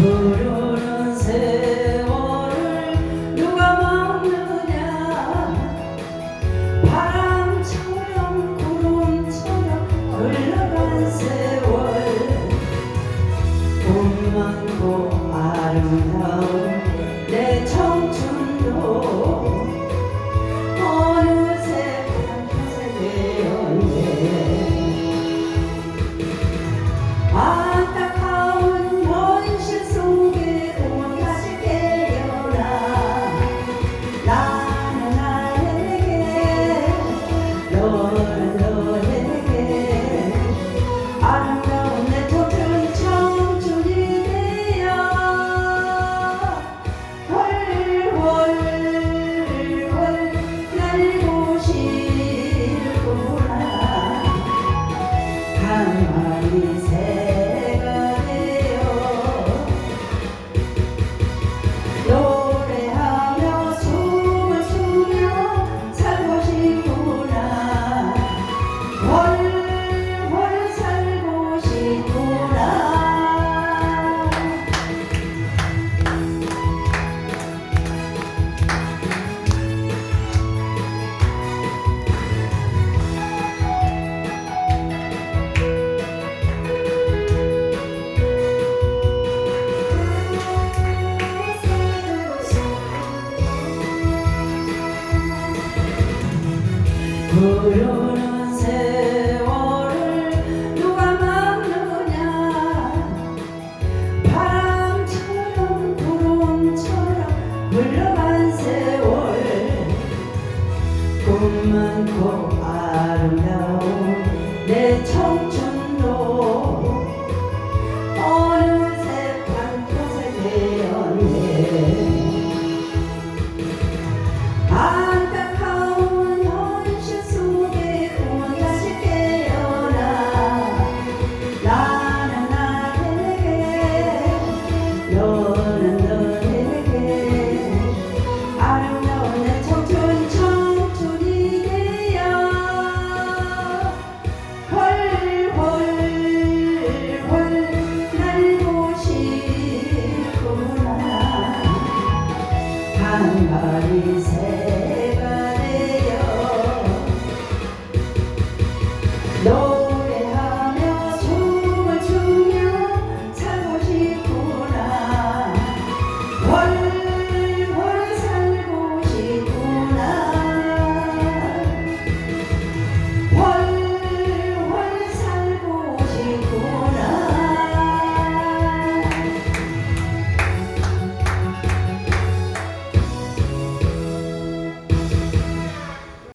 흐르는 세월을 누가 막느냐? 바람처럼 구름처럼 흘러간 세월 돈 많고 아름다운 내 청춘도 불우는 세월을 누가 막느냐? 바람처럼 구름처럼 흘러간 세월. 꿈만고 아름다운 내 청춘